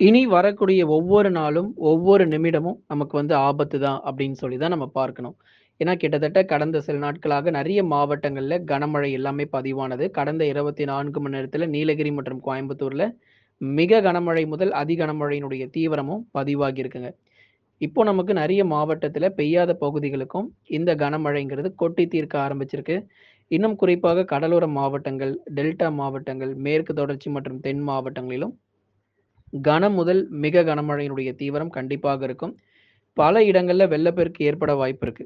இனி வரக்கூடிய ஒவ்வொரு நாளும், ஒவ்வொரு நிமிடமும் நமக்கு வந்து ஆபத்து தான் அப்படின்னு சொல்லி தான் நம்ம பார்க்கணும். ஏன்னா கிட்டத்தட்ட கடந்த சில நாட்களாக நிறைய மாவட்டங்களில் கனமழை எல்லாமே பதிவானது. கடந்த 24 மணி நேரத்தில் நீலகிரி மற்றும் கோயம்புத்தூரில் மிக கனமழை முதல் அதி கனமழையினுடைய தீவிரமும் பதிவாகி இருக்குங்க. இப்போ நமக்கு நிறைய மாவட்டத்தில் பெய்யாத பகுதிகளுக்கும் இந்த கனமழைங்கிறது கொட்டி தீர்க்க ஆரம்பிச்சிருக்கு. இன்னும் குறிப்பாக கடலோர மாவட்டங்கள், டெல்டா மாவட்டங்கள், மேற்கு தொடர்ச்சி மற்றும் தென் மாவட்டங்களிலும் கன முதல் மிக கனமழையினுடைய தீவிரம் கண்டிப்பாக இருக்கும். பல இடங்களில் வெள்ளப்பெருக்கு ஏற்பட வாய்ப்பு இருக்கு.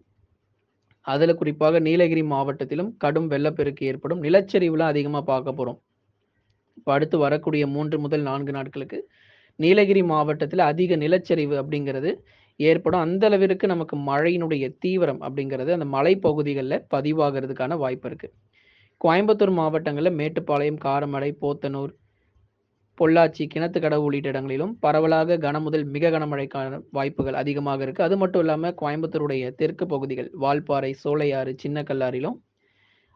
அதில் குறிப்பாக நீலகிரி மாவட்டத்திலும் கடும் வெள்ளப்பெருக்கு ஏற்படும். நிலச்சரிவுலாம் அதிகமாக பார்க்க போகிறோம் இப்போ அடுத்து வரக்கூடிய மூன்று முதல் நான்கு நாட்களுக்கு நீலகிரி மாவட்டத்தில் அதிக நிலச்சரிவு அப்படிங்கிறது ஏற்படும். அந்த அளவிற்கு நமக்கு மழையினுடைய தீவிரம் அப்படிங்கிறது அந்த மலைப்பகுதிகளில் பதிவாகிறதுக்கான வாய்ப்பு இருக்குது கோயம்புத்தூர் மாவட்டங்களில் மேட்டுப்பாளையம், காரமடை, போத்தனூர், பொள்ளாச்சி, கிணத்துக்கடவு உள்ளிட்ட இடங்களிலும் பரவலாக கன முதல் மிக கனமழைக்கான வாய்ப்புகள் அதிகமாக இருக்கு. அது மட்டும் இல்லாமல் கோயம்புத்தூருடைய தெற்கு பகுதிகள் வால்பாறை, சோலையாறு, சின்ன கல்லாரிலும்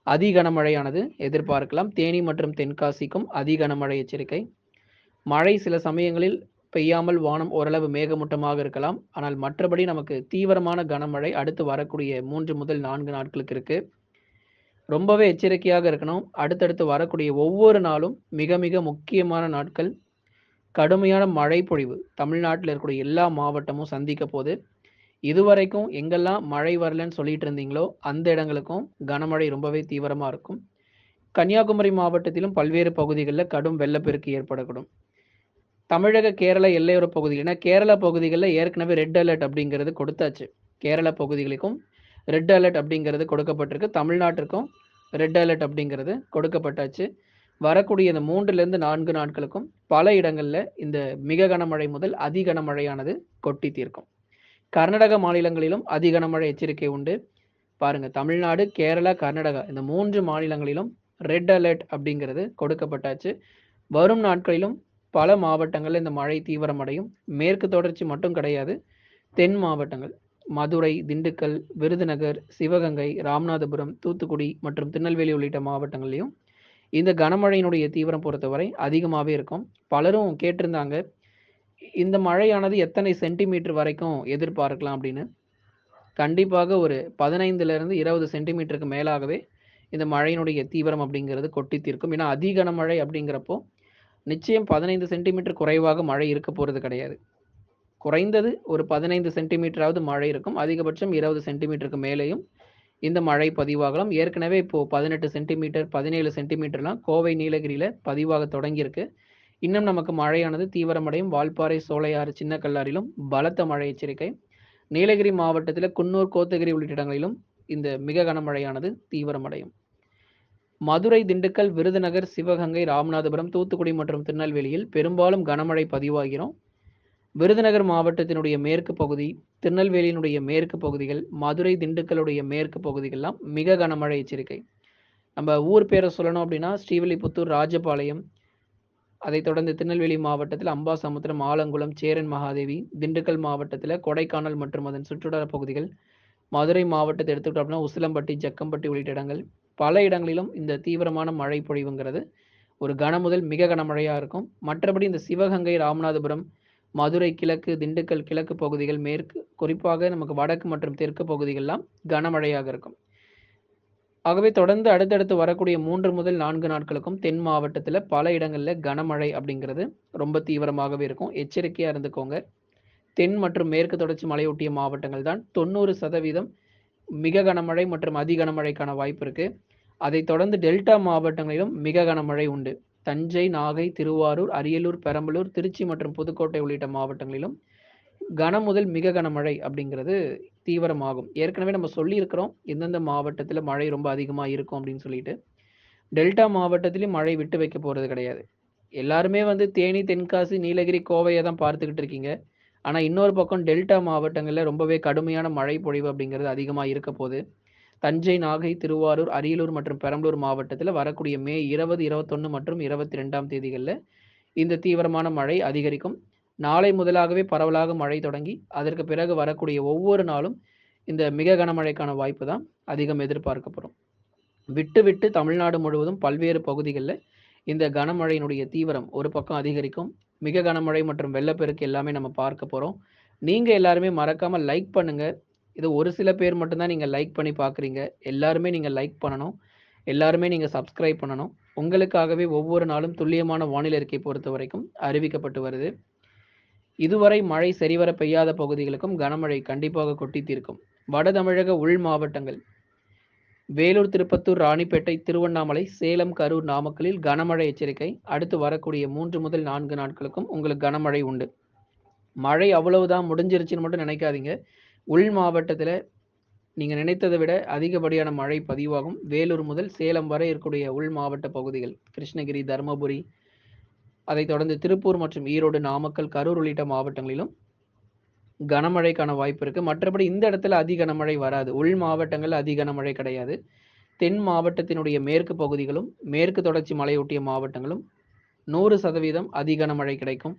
அதி கனமழையானது எதிர்பார்க்கலாம். தேனி மற்றும் தென்காசிக்கும் அதி கனமழை எச்சரிக்கை. மழை சில சமயங்களில் பெய்யாமல் வானம் ஓரளவு மேகமூட்டமாக இருக்கலாம். ஆனால் மற்றபடி நமக்கு தீவிரமான கனமழை அடுத்து வரக்கூடிய மூன்று முதல் நான்கு நாட்களுக்கு இருக்குது ரொம்பவே எச்சரிக்கையாக இருக்கணும். அடுத்தடுத்து வரக்கூடிய ஒவ்வொரு நாளும் மிக மிக முக்கியமான நாட்கள். கடுமையான மழை பொழிவு தமிழ்நாட்டில் இருக்கக்கூடிய எல்லா மாவட்டமும் சந்திக்க போது. இதுவரைக்கும் எங்கெல்லாம் மழை வரலன்னு சொல்லிட்டு இருந்தீங்களோ, அந்த இடங்களுக்கும் கனமழை ரொம்பவே தீவிரமாக இருக்கும். கன்னியாகுமரி மாவட்டத்திலும் பல்வேறு பகுதிகளில் கடும் வெள்ளப்பெருக்கு ஏற்படக்கூடும். தமிழக, கேரள எல்லையோர பகுதிகள் ஏன்னா கேரள பகுதிகளில் ஏற்கனவே ரெட் அலர்ட் அப்படிங்கிறது கொடுத்தாச்சு. கேரள பகுதிகளுக்கும் ரெட் அலர்ட் அப்படிங்கிறது கொடுக்கப்பட்டிருக்கு. தமிழ்நாட்டிற்கும் ரெட் அலர்ட் அப்படிங்கிறது கொடுக்கப்பட்டாச்சு. வரக்கூடிய இந்த 3லிருந்து 4 நாட்களுக்கும் பல இடங்களில் இந்த மிக கனமழை முதல் அதி கனமழையானது கொட்டி தீர்க்கும். கர்நாடக மாநிலங்களிலும் அதி கனமழை எச்சரிக்கை உண்டு. பாருங்க தமிழ்நாடு, கேரளா, கர்நாடகா இந்த மூன்று மாநிலங்களிலும் ரெட் அலர்ட் அப்படிங்கிறது கொடுக்கப்பட்டாச்சு. வரும் நாட்களிலும் பல மாவட்டங்களில் இந்த மழை தீவிரமடையும். மேற்கு தொடர்ச்சி மட்டும் கிடையாது. தென் மாவட்டங்கள் மதுரை, திண்டுக்கல், விருதுநகர், சிவகங்கை, ராமநாதபுரம், தூத்துக்குடி மற்றும் திருநெல்வேலி உள்ளிட்ட மாவட்டங்கள்லயும் இந்த கனமழையினுடைய தீவிரம் பொறுத்தவரை அதிகமாகவே இருக்கும். பலரும் கேட்டிருந்தாங்க. இந்த மழையானது எத்தனை சென்டிமீட்டர் வரைக்கும் எதிர்பார்க்கலாம் அப்படின்னு. கண்டிப்பாக ஒரு 15லிருந்து 20 சென்டிமீட்டருக்கு மேலாகவே இந்த மழையினுடைய தீவிரம் அப்படிங்கிறது கொட்டி தீர்க்கும். ஏன்னா அதி கனமழை அப்படிங்கிறப்போ நிச்சயம் 15 சென்டிமீட்டர் குறைவாக மழை இருக்க போகிறது கிடையாது. குறைந்தது ஒரு 15 சென்டிமீட்டராவது மழை இருக்கும். அதிகபட்சம் 20 சென்டிமீட்டருக்கு மேலேயும் இந்த மழை பதிவாகலாம். ஏற்கனவே இப்போது பதினெட்டு சென்டிமீட்டர், 17 சென்டிமீட்டர்லாம் கோவை, நீலகிரியில் பதிவாக தொடங்கியிருக்கு. இன்னும் நமக்கு மழையானது தீவிரமடையும். வால்பாறை, சோலையாறு, சின்ன கல்லாரிலும் பலத்த மழை எச்சரிக்கை. நீலகிரி மாவட்டத்தில் குன்னூர், கோத்தகிரி உள்ளிட்ட இடங்களிலும் இந்த மிக கனமழையானது தீவிரமடையும். மதுரை, திண்டுக்கல், விருதுநகர், சிவகங்கை, ராமநாதபுரம், தூத்துக்குடி மற்றும் திருநெல்வேலியில் பெரும்பாலும் கனமழை பதிவாகிறோம் விருதுநகர் மாவட்டத்தினுடைய மேற்கு பகுதி, திருநெல்வேலியினுடைய மேற்கு பகுதிகள், மதுரை, திண்டுக்கலுடைய மேற்கு பகுதிகள்லாம் மிக கனமழை எச்சரிக்கை. நம்ம ஊர் பேரை சொல்லணும் அப்படின்னா ஸ்ரீவில்லிபுத்தூர், ராஜபாளையம், அதைத் தொடர்ந்து திருநெல்வேலி மாவட்டத்தில் அம்பாசமுத்திரம், ஆலங்குளம், சேரன் மகாதேவி, திண்டுக்கல் மாவட்டத்தில் கொடைக்கானல் மற்றும் அதன் சுற்றுலா பகுதிகள், மதுரை மாவட்டத்தை எடுத்துக்கிட்டோம் அப்படின்னா உசிலம்பட்டி, ஜக்கம்பட்டி உள்ளிட்ட இடங்கள். பல இடங்களிலும் இந்த தீவிரமான மழை பொழிவுங்கிறது ஒரு கன முதல் மிக கனமழையாக இருக்கும். மற்றபடி இந்த சிவகங்கை, ராமநாதபுரம், மதுரை கிழக்கு, திண்டுக்கல் கிழக்கு பகுதிகள், மேற்கு குறிப்பாக நமக்கு வடக்கு மற்றும் தெற்கு பகுதிகள்லாம் கனமழையாக இருக்கும். ஆகவே தொடர்ந்து அடுத்தடுத்து வரக்கூடிய மூன்று முதல் நான்கு நாட்களுக்கும் தென் மாவட்டத்தில் பல இடங்களில் கனமழை அப்படிங்கிறது ரொம்ப தீவிரமாகவே இருக்கும். எச்சரிக்கையாக இருந்துக்கோங்க. தென் மற்றும் மேற்கு தொடர்ச்சி மலையொட்டிய மாவட்டங்கள் தான் 90% மிக கனமழை மற்றும் அதி கனமழைக்கான வாய்ப்பு இருக்குது அதைத் தொடர்ந்து டெல்டா மாவட்டங்களிலும் மிக கனமழை உண்டு. தஞ்சை, நாகை, திருவாரூர், அரியலூர், பெரம்பலூர், திருச்சி மற்றும் புதுக்கோட்டை உள்ளிட்ட மாவட்டங்களிலும் கன முதல் மிக கனமழை அப்படிங்கிறது தீவிரமாகும். ஏற்கனவே நம்ம சொல்லியிருக்கிறோம். எந்தெந்த மாவட்டத்தில் மழை ரொம்ப அதிகமாக இருக்கும் அப்படின்னு சொல்லிட்டு. டெல்டா மாவட்டத்திலையும் மழை விட்டு வைக்க போகிறது கிடையாது. எல்லாருமே வந்து தேனி, தென்காசி, நீலகிரி, கோவையை தான் பார்த்துக்கிட்டு இருக்கீங்க. ஆனால் இன்னொரு பக்கம் டெல்டா மாவட்டங்களில் ரொம்பவே கடுமையான மழை பொழிவு அப்படிங்கிறது அதிகமாக இருக்க போகுது தஞ்சை, நாகை, திருவாரூர், அரியலூர் மற்றும் பெரம்பலூர் மாவட்டத்தில் வரக்கூடிய மே 20, 21 மற்றும் இருபத்தி ரெண்டாம் தேதிகளில் இந்த தீவிரமான மழை அதிகரிக்கும். நாளை முதலாகவே பரவலாக மழை தொடங்கி, அதற்கு பிறகு வரக்கூடிய ஒவ்வொரு நாளும் இந்த மிக கனமழைக்கான வாய்ப்பு தான் அதிகம் எதிர்பார்க்கப்படும். விட்டு விட்டு தமிழ்நாடு முழுவதும் பல்வேறு பகுதிகளில் இந்த கனமழையினுடைய தீவிரம் ஒரு பக்கம் அதிகரிக்கும். மிக கனமழை மற்றும் வெள்ளப்பெருக்கு எல்லாமே நம்ம பார்க்க போகிறோம் நீங்கள் எல்லாருமே மறக்காமல் லைக் பண்ணுங்கள் இது ஒரு சில பேர் மட்டும்தான் நீங்கள் லைக் பண்ணி பார்க்குறீங்க. எல்லாருமே நீங்கள் லைக் பண்ணணும். எல்லாருமே நீங்கள் சப்ஸ்கிரைப் பண்ணணும். உங்களுக்காகவே ஒவ்வொரு நாளும் துல்லியமான வானிலை அறிக்கை பொறுத்தவரைக்கும் அறிவிக்கப்பட்டு வருது. இதுவரை மழை சரிவர பெய்யாத பகுதிகளுக்கும் கனமழை கண்டிப்பாக கொட்டி தீர்க்கும். வட தமிழக உள் மாவட்டங்கள் வேலூர், திருப்பத்தூர், ராணிப்பேட்டை, திருவண்ணாமலை, சேலம், கரூர், நாமக்கலில் கனமழை எச்சரிக்கை. அடுத்து வரக்கூடிய மூன்று முதல் நான்கு நாட்களுக்கும் உங்களுக்கு கனமழை உண்டு. மழை அவ்வளவுதான் முடிஞ்சிருச்சுன்னு மட்டும் நினைக்காதீங்க. உள் மாவட்டத்தில் நீங்கள் நினைத்ததை விட அதிகப்படியான மழை பதிவாகும். வேலூர் முதல் சேலம் வரை இருக்கக்கூடிய உள் மாவட்ட பகுதிகள் கிருஷ்ணகிரி, தருமபுரி, அதைத் தொடர்ந்து திருப்பூர் மற்றும் ஈரோடு, நாமக்கல், கரூர் உள்ளிட்ட மாவட்டங்களிலும் கனமழைக்கான வாய்ப்பு இருக்குது மற்றபடி இந்த இடத்துல அதி கனமழை வராது. உள் மாவட்டங்கள் அதி கனமழை கிடையாது. தென் மாவட்டத்தினுடைய மேற்கு பகுதிகளும், மேற்கு தொடர்ச்சி மலையொட்டிய மாவட்டங்களும் 100% அதி கனமழை கிடைக்கும்.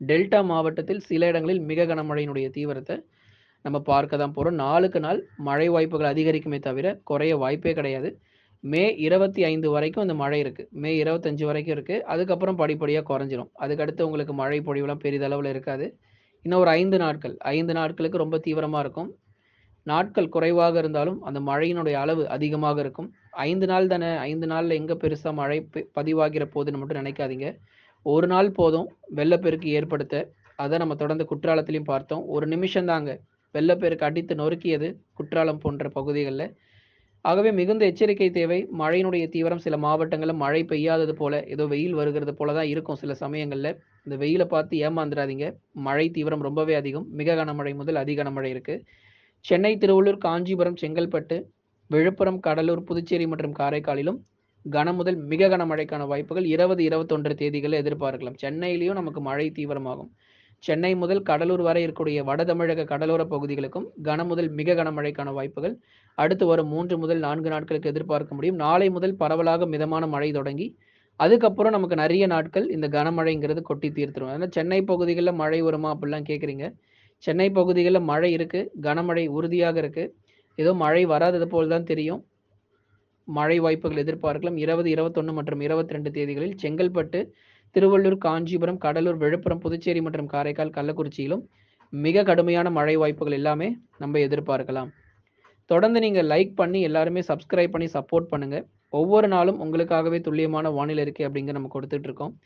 டெல்டா மாவட்டத்தில் சில இடங்களில் மிக கனமழையினுடைய தீவிரத்தை நம்ம பார்க்க தான் போகிறோம் நாளுக்கு நாள் மழை வாய்ப்புகள் அதிகரிக்குமே தவிர குறைய வாய்ப்பே கிடையாது. மே 25 வரைக்கும் இந்த மழை இருக்குது மே 25 வரைக்கும் இருக்குது அதுக்கப்புறம் படிப்படியாக குறைஞ்சிரும். அதுக்கடுத்து உங்களுக்கு மழை பொழிவுலாம் பெரிதளவில் இருக்காது. இன்னும் ஒரு ஐந்து நாட்கள் ஐந்து நாட்களுக்கு ரொம்ப தீவிரமாக இருக்கும். நாட்கள் குறைவாக இருந்தாலும் அந்த மழையினுடைய அளவு அதிகமாக இருக்கும். ஐந்து நாள் தானே ஐந்து நாளில் எங்கே பெருசாக மழை பெ பதிவாகிற போதுன்னு மட்டும் நினைக்காதீங்க. ஒரு நாள் போதும் வெள்ளப்பெருக்கு ஏற்படுத்த. அதை நம்ம தொடர்ந்து குற்றாலத்திலையும் பார்த்தோம். ஒரு நிமிஷம் தாங்க வெள்ளப்பெருக்கு அடித்து நொறுக்கியது குற்றாலம் போன்ற பகுதிகளில் ஆகவே மிகுந்த எச்சரிக்கை தேவை. மழையினுடைய தீவிரம் சில மாவட்டங்களில் மழை பெய்யாதது போல, ஏதோ வெயில் வருகிறது போல தான் இருக்கும் சில சமயங்களில் இந்த வெயிலை பார்த்து ஏமாந்துடாதீங்க மழை தீவிரம் ரொம்பவே அதிகம். மிக கனமழை முதல் அதி கனமழை இருக்குது சென்னை, திருவள்ளூர், காஞ்சிபுரம், செங்கல்பட்டு, விழுப்புரம், கடலூர், புதுச்சேரி மற்றும் காரைக்காலிலும் கன முதல் மிக கனமழைக்கான வாய்ப்புகள் இருபது இருபத்தொன்று தேதிகளில் எதிர்பார்க்கலாம். சென்னையிலையும் நமக்கு மழை தீவிரமாகும். சென்னை முதல் கடலூர் வரை இருக்கக்கூடிய வட தமிழக கடலோர பகுதிகளுக்கும் கன முதல் மிக கனமழைக்கான வாய்ப்புகள் அடுத்து வரும் மூன்று முதல் நான்கு நாட்களுக்கு எதிர்பார்க்க முடியும். நாளை முதல் பரவலாக மிதமான மழை தொடங்கி, அதுக்கப்புறம் நமக்கு நிறைய நாட்கள் இந்த கனமழைங்கிறது கொட்டி தீர்த்துரும். ஏன்னா சென்னை பகுதிகளில் மழை வருமா? அப்படிலாம் கேட்குறீங்க. சென்னை பகுதிகளில் மழை இருக்குது கனமழை உறுதியாக இருக்குது ஏதோ மழை வராதது போல் தான் தெரியும். மழை வாய்ப்புகள் எதிர்பார்க்கலாம். 20, 21 மற்றும் 22 தேதிகளில் செங்கல்பட்டு, திருவள்ளூர், காஞ்சிபுரம், கடலூர், விழுப்புரம், புதுச்சேரி மற்றும் காரைக்கால், கள்ளக்குறிச்சியிலும் மிக கடுமையான மழை வாய்ப்புகள் எல்லாமே நம்ம எதிர்பார்க்கலாம். தொடர்ந்து நீங்கள் லைக் பண்ணி எல்லாருமே சப்ஸ்கிரைப் பண்ணி சப்போர்ட் பண்ணுங்க. ஒவ்வொரு நாளும் உங்களுக்காகவே துல்லியமான வானிலை இருக்கு அப்படிங்கிறத நம்ம கொடுத்துட்டு இருக்கோம்.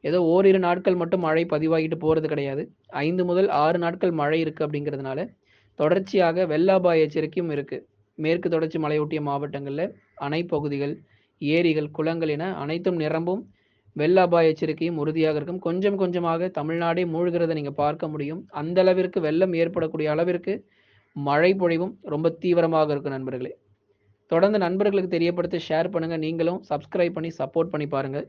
ஏதோ ஓரிரு நாட்கள் மட்டும் மழை பதிவாகிட்டு போகிறது கிடையாது. ஐந்து முதல் ஆறு நாட்கள் மழை இருக்கு அப்படிங்கிறதுனால, தொடர்ச்சியாக வெள்ளாபாய எச்சரிக்கையும் இருக்கு. மேற்கு தொடர்ச்சி மலையொட்டிய மாவட்டங்களில் அணை பகுதிகள், ஏரிகள், குளங்கள் என அனைத்தும் நிரம்பும். வெள்ள அபாய எச்சரிக்கையும் உறுதியாக இருக்கும். கொஞ்சம் கொஞ்சமாக தமிழ்நாடே மூழ்கிறத நீங்கள் பார்க்க முடியும். அந்த அளவிற்கு வெள்ளம் ஏற்படக்கூடிய அளவிற்கு மழை பொழிவும் ரொம்ப தீவிரமாக இருக்கும் நண்பர்களே. தொடர்ந்து நண்பர்களுக்கு தெரியப்படுத்த ஷேர் பண்ணுங்கள் நீங்களும் சப்ஸ்கிரைப் பண்ணி சப்போர்ட் பண்ணி பாருங்கள்